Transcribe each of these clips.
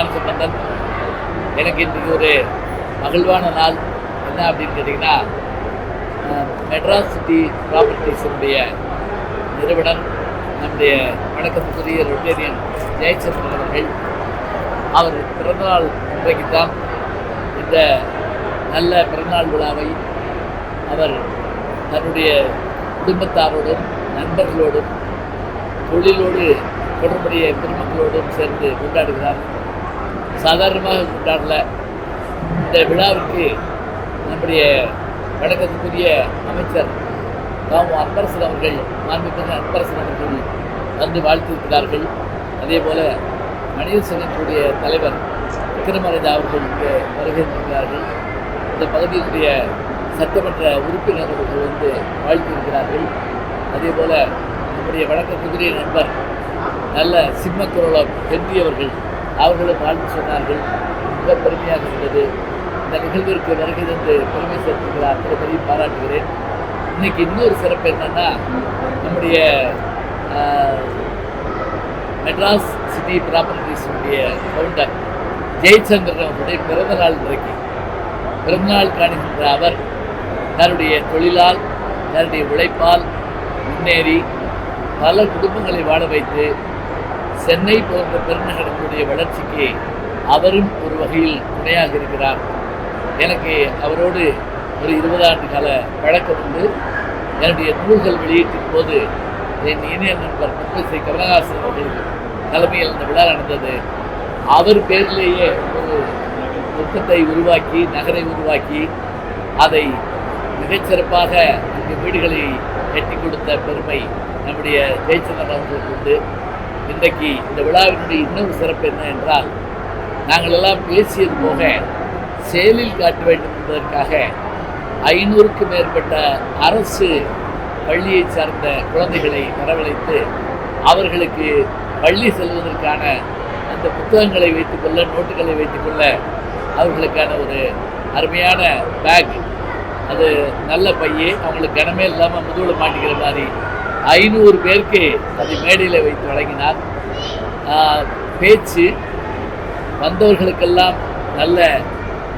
பேராசிரியர் சம்பந்தன் எனக்கு இன்றைக்கு ஒரு மகிழ்வான நாள். என்ன அப்படின்னு கேட்டிங்கன்னா மெட்ராஸ் சிட்டி ப்ராப்பர்ட்டிஸினுடைய நிறுவனர் நம்முடைய வணக்கத்துக்குரிய ரொட்டேரியன் ஜெயச்சந்திரன் அவர்கள். அவர் பிறந்தநாள் இன்றைக்கு தான் இந்த நல்ல பிறந்தநாள் விழாவை அவர் தன்னுடைய குடும்பத்தாரோடும் நண்பர்களோடும் தொழிலோடு தொடர்புடைய பெருமக்களோடும் சேர்ந்து கொண்டாடுகிறார். சாதாரணமாக கொண்டாடல. இந்த விழாவிற்கு நம்முடைய வணக்கத்துக்குரிய அமைச்சர் தாமு அன்பரசன் அவர்கள் மாண்புமிகு அன்பரசன் அவர்கள் வந்து வாழ்த்திருக்கிறார்கள் அதே போல மனித சங்கத்தினுடைய தலைவர் விக்ரமராஜா அவர்கள் இங்கே வருகை இருக்கிறார்கள் இந்த பகுதியினுடைய சட்டமன்ற உறுப்பினர்கள் வந்து வாழ்த்திருக்கிறார்கள் அதே போல நம்முடைய வணக்கத்துக்குரிய நண்பர் நல்ல சிம்மக்குரலம் பெந்தியவர்கள் அவர்களும் வாழ்த்து சொன்னார்கள். மிக பெருமையாக இருந்தது. இந்த நிகழ்விற்கு வருகை என்று பெருமை சேர்த்துக்கிறார் அத்தனை பேரையும் பாராட்டுகிறேன். இன்னைக்கு இன்னொரு சிறப்பு என்னன்னா நம்முடைய மெட்ராஸ் சிட்டி ப்ராப்பர்ட்டிஸுடைய ஃபவுண்டர் ஜெயச்சந்திரன் அவருடைய பிறந்த நாள் இன்றைக்கு. பிறந்தநாள் காணுகின்ற அவர் தன்னுடைய தொழிலால் தன்னுடைய உழைப்பால் முன்னேறி பல குடும்பங்களை வாழ வைத்து சென்னை போன்ற பெருநகரங்களுடைய வளர்ச்சிக்கு அவரும் ஒரு வகையில் துணையாக இருக்கிறார். எனக்கு அவரோடு ஒரு இருபது ஆண்டு கால பழக்கம் உண்டு. என்னுடைய நூல்கள் வெளியீட்டின் போது என் இணைய நண்பர் முப்பசை கமலஹாசன் அவர்கள் தலைமையில் அந்த விழா நடந்தது. அவர் பேரிலேயே ஒரு நுட்பத்தை உருவாக்கி நகரை உருவாக்கி அதை மிகச்சிறப்பாக இந்த வீடுகளை கட்டி கொடுத்த பெருமை நம்முடைய ஜெயச்சந்திரன் அவர்களுக்கு உண்டு. இன்றைக்கு இந்த விழாவினுடைய இன்னொரு சிறப்பு என்ன என்றால் நாங்கள் எல்லாம் பேசியது போக செயலில் காட்ட வேண்டும் என்பதற்காக ஐநூறுக்கும் மேற்பட்ட அரசு பள்ளியை சார்ந்த குழந்தைகளை வரவழைத்து அவர்களுக்கு பள்ளி செல்வதற்கான அந்த புத்தகங்களை வைத்துக்கொள்ள நோட்டுகளை வைத்துக்கொள்ள அவர்களுக்கான ஒரு அருமையான பேக் அது நல்ல பையே. அவங்களுக்கு கனமே இல்லாமல் முதுகில் மாட்டிக்கிற மாதிரி ஐநூறு பேருக்கு அதை மேடையில் வைத்து வழங்கினார். பேச்சு வந்தவர்களுக்கெல்லாம் நல்ல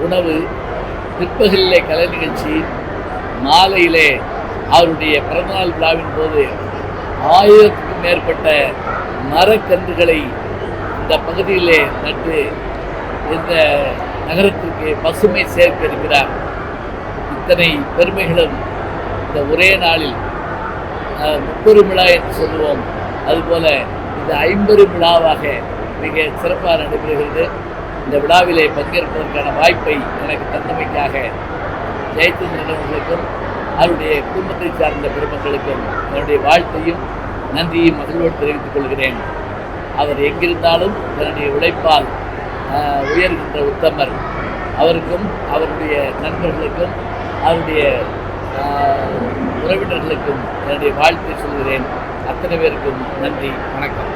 உணவு பிற்பகலிலே கலை நிகழ்ச்சி மாலையிலே அவருடைய பிறந்தநாள் விழாவின் போது ஆயிரத்துக்கும் மேற்பட்ட மரக்கன்றுகளை இந்த பகுதியிலே நட்டு இந்த நகரத்திற்கு பசுமை சேர்க்க இருக்கிறார். இத்தனை பெருமைகளும் இந்த ஒரே நாளில் அஹ், விழா என்று சொல்லுவோம். அதுபோல இந்த ஐம்பெரு விழாவாக மிக சிறப்பாக நடைபெறுகிறது. இந்த விழாவிலே பங்கேற்பதற்கான வாய்ப்பை எனக்கு தந்தமைக்காக ஜெயச்சந்திரன் அவர்களுக்கும் அவருடைய குடும்பத்தை சார்ந்த பெருமக்களுக்கும் என்னுடைய வாழ்த்தையும் நன்றியும் மகிழ்வோடு தெரிவித்துக் கொள்கிறேன். அவர் எங்கிருந்தாலும் தன்னுடைய உழைப்பால் உயர்கின்ற உத்தமர். அவருக்கும் அவருடைய நண்பர்களுக்கும் அவருடைய உறவினர்களுக்கும் என்னுடைய வாழ்த்தை சொல்கிறேன். அத்தனை பேருக்கும் நன்றி வணக்கம்.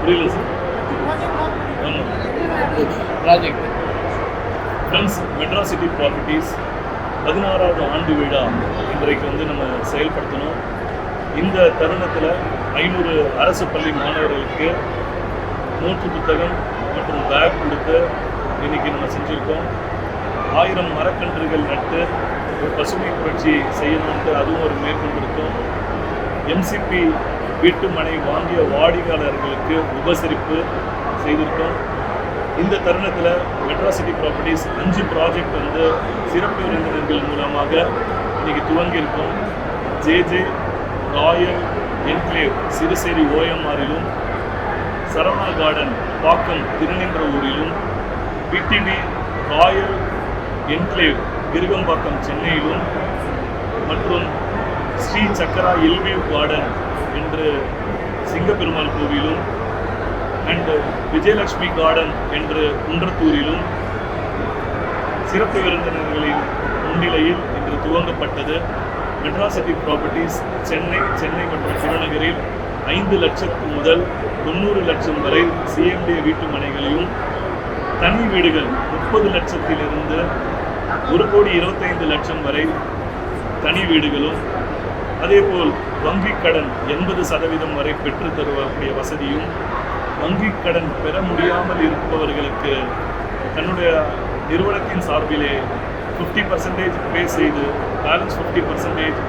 புரியல project friends Madras city properties பதினாறாவது ஆண்டு விழா இன்றைக்கு வந்து நம்ம செயல்படுத்தணும். இந்த தருணத்தில் ஐநூறு அரசு பள்ளி மாணவர்களுக்கு நோட்டு புத்தகம் மற்றும் பேக் கொடுத்து இன்னைக்கு நம்ம செஞ்சுருக்கோம். ஆயிரம் மரக்கன்றுகள் நட்டு ஒரு பசுமை புரட்சி செய்யணும்ட்டு அதுவும் ஒரு மேற்கொண்டிருக்கோம். எம்சிபி வீட்டு மனை வாங்கிய வாடிக்கையாளர்களுக்கு உபசரிப்பு செய்திருக்கோம். இந்த தருணத்தில் மெட்ராசிட்டி ப்ராப்பர்ட்டிஸ் அஞ்சு ப்ராஜெக்ட் வந்து சிறப்பு விருந்தினர்கள் மூலமாக இன்னைக்கு துவங்கியிருக்கோம். ஜேஜே ராயல் என்க்ளேவ் சிறுசேரி ஓஎம்ஆரிலும் சரவணா கார்டன் பாக்கம் திருநின்ற ஊரிலும் பிடிவி ராயல் என்க்ளேவ் கிருகம்பாக்கம் சென்னையிலும் மற்றும் ஸ்ரீ சக்கரா எல்வியூ கார்டன் என்று சிங்கப்பெருமாள் கோவிலும் அண்டு விஜயலட்சுமி கார்டன் என்று குன்றத்தூரிலும் சிறப்பு விருந்தினர்களின் முன்னிலையில் இன்று துவங்கப்பட்டது. மெட்ராசிட்டி ப்ராப்பர்ட்டிஸ் சென்னை சென்னை மற்றும் புறநகரில் ஐந்து லட்சத்து முதல் தொண்ணூறு லட்சம் வரை சிஎம்டி வீட்டு மனைகளையும் தனி வீடுகள் முப்பது லட்சத்திலிருந்து ஒரு கோடி இருபத்தைந்து லட்சம் வரை தனி வீடுகளும் அதேபோல் வங்கி கடன் எண்பது சதவீதம் வரை பெற்று தருவக்கூடிய வசதியும் வங்கி கடன் பெற முடியாமல் இருப்பவர்களுக்கு தன்னுடைய நிறுவனத்தின் சார்பிலே ஃபிஃப்டி பர்சன்டேஜ் பே செய்து பேலன்ஸ் ஃபிஃப்டி பர்சன்டேஜ்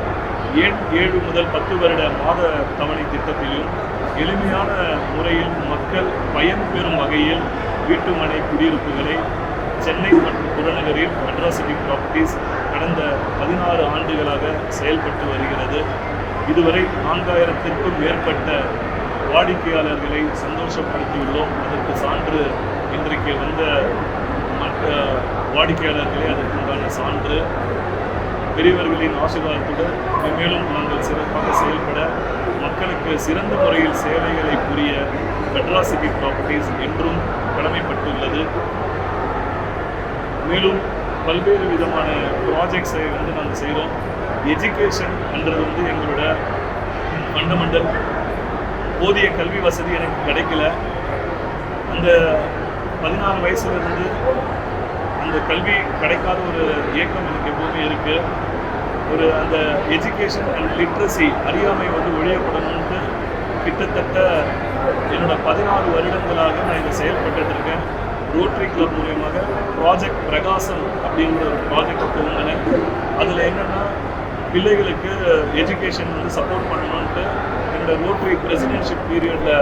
ஏழு ஏழு முதல் பத்து வருட மாத தவணை திட்டத்திலும் எளிமையான முறையில் மக்கள் பயன்பெறும் வகையில் வீட்டுமனை குடியிருப்புகளை சென்னை மற்றும் புறநகரில் மெட்ராசிட்டி ப்ராப்பர்ட்டிஸ் கடந்த பதினாறு ஆண்டுகளாக செயல்பட்டு வருகிறது. இதுவரை நான்காயிரத்திற்கும் மேற்பட்ட வாடிக்கையாளர்களை சந்தோஷப்படுத்தியுள்ளோம். அதற்கு சான்று இன்றைக்கு வந்த மற்ற வாடிக்கையாளர்களே அதற்குண்டான சான்று. பெரியவர்களின் ஆசீர்வாதத்துடன் மேலும் நாங்கள் சிறப்பாக செயல்பட மக்களுக்கு சிறந்த முறையில் சேவைகளை புரிய மெட்ராசிட்டி ப்ராப்பர்ட்டிஸ் என்றும் கடமைப்பட்டுள்ளது. மேலும் பல்வேறு விதமான ப்ராஜெக்ட்ஸை வந்து நாங்கள் செய்கிறோம் எஜுகேஷன் என்றது வந்து எங்களோட ஃபண்டமெண்டல் போதிய கல்வி வசதி எனக்கு கிடைக்கல. அந்த பதினாறு வயசுலேருந்து அந்த கல்வி கிடைக்காத ஒரு இயக்கம் எனக்கு எப்போதுமே இருக்குது ஒரு அந்த எஜுகேஷன் அண்ட் லிட்ரஸி அறியாமை வந்து ஒழியப்படணும்ட்டு கிட்டத்தட்ட என்னோட பதினாறு வருடங்களாக நான் இதை செயல்பட்டுட்டு இருக்கேன். ரோட்டரி கிளப் மூலியமாக ப்ராஜெக்ட் பிரகாசம் அப்படிங்கிற ஒரு ப்ராஜெக்டை துவங்கினேன் அதில் என்னென்னா பிள்ளைகளுக்கு எஜுகேஷன் வந்து சப்போர்ட் பண்ணணுன்ட்டு என்னோட ரோட்டரி பிரசிடென்ஷிப் பீரியடில்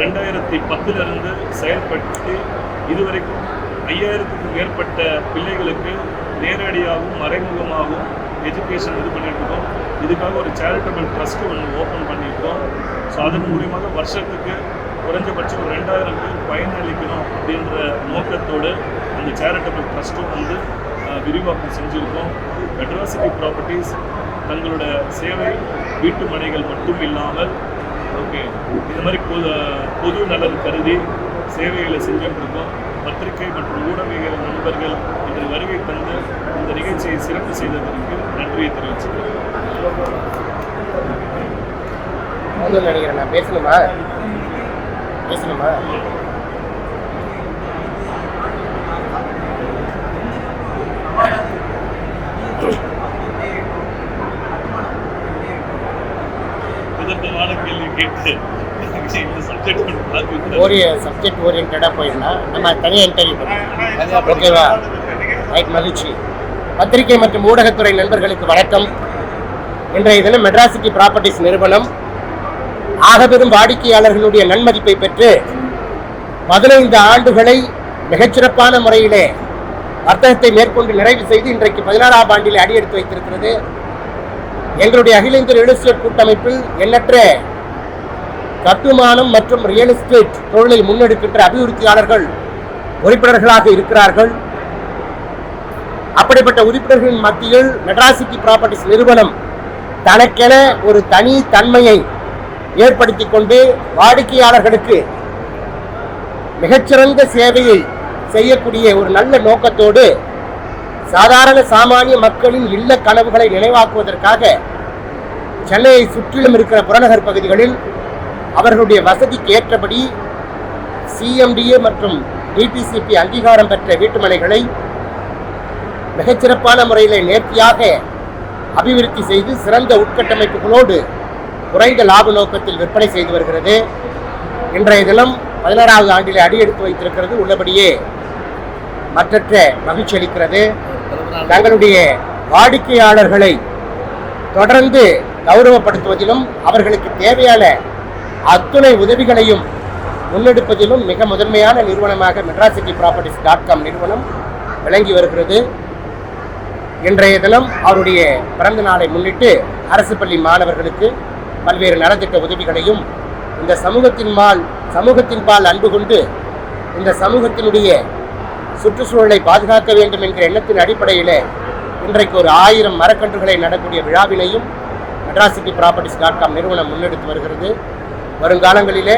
ரெண்டாயிரத்தி பத்துலேருந்து செயல்படுத்தி இதுவரைக்கும் ஐயாயிரத்துக்கும் மேற்பட்ட பிள்ளைகளுக்கு நேரடியாகவும் மறைமுகமாகவும் எஜுகேஷன் இது பண்ணியிருக்கோம் இதுக்காக ஒரு சேரிட்டபிள் ட்ரஸ்ட்டு ஒன்று ஓப்பன் பண்ணியிருக்கோம். ஸோ அதன் மூலியமாக வருஷத்துக்கு குறைஞ்சபட்சம் ஒரு ரெண்டாயிரம் பேர் பயனளிக்கணும் அப்படின்ற நோக்கத்தோடு அந்த சேரிட்டபிள் ட்ரஸ்ட்டும் வந்து விரிவாக்கம் செஞ்சுருக்கோம். மெட்ராசிட்டி ப்ராப்பர்ட்டிஸ் தங்களோட சேவை வீட்டு மனைகள் மட்டும் இல்லாமல் ஓகே இந்த மாதிரி பொது பொது நலன் கருதி சேவைகளை செஞ்சுட்டு பத்திரிகை மற்றும் ஊடகங்கள் நண்பர்கள் இதில் வருகை தந்து இந்த நிகழ்ச்சியை சிறப்பு செய்ததற்கு நன்றியை தெரிவிச்சுக்கிறேன். நினைக்கிறேன் நான் பேசணுமா? பேசணுமா? சப்ஜெக்ட் பார்த்து ஒரு சப்ஜெக்ட் ஓரியன்டாக போயிருந்தா நம்ம தனியாக இன்டர்வியூ பண்ணலாம். ஓகேவா ரைட் மகிழ்ச்சி. பத்திரிகை மற்றும் ஊடகத்துறை நண்பர்களுக்கு வணக்கம். இன்றைய தினம் மெட்ராசிட்டி ப்ராப்பர்ட்டிஸ் நிறுவனம் ஆகப்பெரும் வாடிக்கையாளர்களுடைய நன்மதிப்பை பெற்று பதினைந்து ஆண்டுகளை மிகச்சிறப்பான முறையிலே வர்த்தகத்தை மேற்கொண்டு நிறைவு செய்து இன்றைக்கு பதினாறாம் ஆண்டிலே அடியெடுத்து வைத்திருக்கிறது. எங்களுடைய அகில இந்திய ரியல் எஸ்டேட் கூட்டமைப்பில் எண்ணற்ற கட்டுமானம் மற்றும் ரியல் எஸ்டேட் தொழிலை முன்னெடுக்கின்ற அபிவிருத்தியாளர்கள் உறுப்பினர்களாக இருக்கிறார்கள். அப்படிப்பட்ட உறுப்பினர்களின் மத்தியில் மெட்ராசிட்டி ப்ராப்பர்ட்டிஸ் நிறுவனம் தனக்கென ஒரு தனி தன்மையை ஏற்படுத்தி கொண்டு வாடிக்கையாளர்களுக்கு மிகச்சிறந்த சேவையை செய்யக்கூடிய ஒரு நல்ல நோக்கத்தோடு சாதாரண சாமானிய மக்களின் இல்ல கனவுகளை நினைவாக்குவதற்காக சென்னையை சுற்றிலும் இருக்கிற புறநகர் பகுதிகளில் அவர்களுடைய வசதிக்கு ஏற்றபடி சிஎம்டிஏ மற்றும் டிபிசிபி அங்கீகாரம் பெற்ற வீட்டுமனைகளை மிகச்சிறப்பான முறையில் நேர்த்தியாக அபிவிருத்தி செய்து சிறந்த உட்கட்டமைப்புகளோடு குறைந்த லாப நோக்கத்தில் விற்பனை செய்து வருகிறது. இன்றைய தினம் பதினாறாவது ஆண்டிலே அடியெடுத்து வைத்திருக்கிறது. உள்ளபடியே மற்றற்ற மகிழ்ச்சி அளிக்கிறது. தங்களுடைய வாடிக்கையாளர்களை தொடர்ந்து கௌரவப்படுத்துவதிலும் அவர்களுக்கு தேவையான அத்துணை உதவிகளையும் முன்னெடுப்பதிலும் மிக முதன்மையான நிறுவனமாக மெட்ராசிட்டி ப்ராப்பர்ட்டிஸ் டாட் காம் நிறுவனம் விளங்கி வருகிறது. இன்றைய தினம் அவருடைய பிறந்த நாளை முன்னிட்டு அரசு பள்ளி மாணவர்களுக்கு பல்வேறு நலத்திட்ட உதவிகளையும் இந்த சமூகத்தின் மால் சமூகத்தின் பால் அன்பு கொண்டு இந்த சமூகத்தினுடைய சுற்றுச்சூழலை பாதுகாக்க வேண்டும் என்கிற எண்ணத்தின் அடிப்படையில் இன்றைக்கு ஒரு ஆயிரம் மரக்கன்றுகளை நடக்கூடிய விழாவினையும் மெட்ராசிட்டி ப்ராப்பர்ட்டிஸ் டாட் காம் நிறுவனம் முன்னெடுத்து வருகிறது. வருங்காலங்களிலே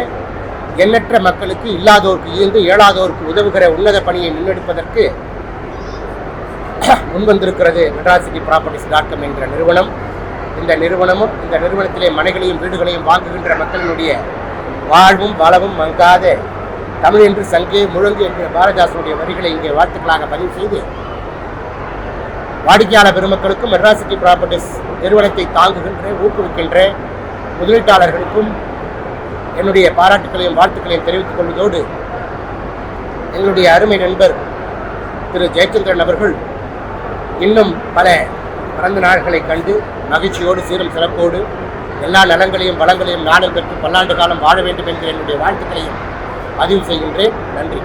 எண்ணற்ற மக்களுக்கு இல்லாதோருக்கு ஈந்து இயலாதோருக்கு உதவுகிற உன்னத பணியை முன்னெடுப்பதற்கு முன்வந்திருக்கிறது மெட்ராசிட்டி ப்ராப்பர்ட்டிஸ் டாட் காம் என்கிற நிறுவனம். இந்த நிறுவனமும் இந்த நிறுவனத்திலே மனைகளையும் வீடுகளையும் வாங்குகின்ற மக்களினுடைய வாழ்வும் வளவும் மங்காத தமிழ் என்று சங்கே முழங்கு என்கிற பாரதாசனுடைய வரிகளை இங்கே வாழ்த்துக்களாக பதிவு செய்து வாடிக்கையாளர் பெருமக்களுக்கும் மெட்ராசிட்டி ப்ராப்பர்ட்டிஸ் நிறுவனத்தை தாங்குகின்ற ஊக்குவிக்கின்ற முதலீட்டாளர்களுக்கும் என்னுடைய பாராட்டுக்களையும் வாழ்த்துக்களையும் தெரிவித்துக் கொள்வதோடு எங்களுடைய அருமை நண்பர் திரு ஜெயச்சந்திரன் அவர்கள் இன்னும் பல பிறந்த நாள்களை கண்டு மகிழ்ச்சியோடு சீரும் சிறப்போடு எல்லா நலங்களையும் வளங்களையும் நாடு பெற்று பல்லாண்டு காலம் வாழ வேண்டும் என்ற என்னுடைய வாழ்த்துக்களையும் பதிவு செய்கின்றேன். நன்றி.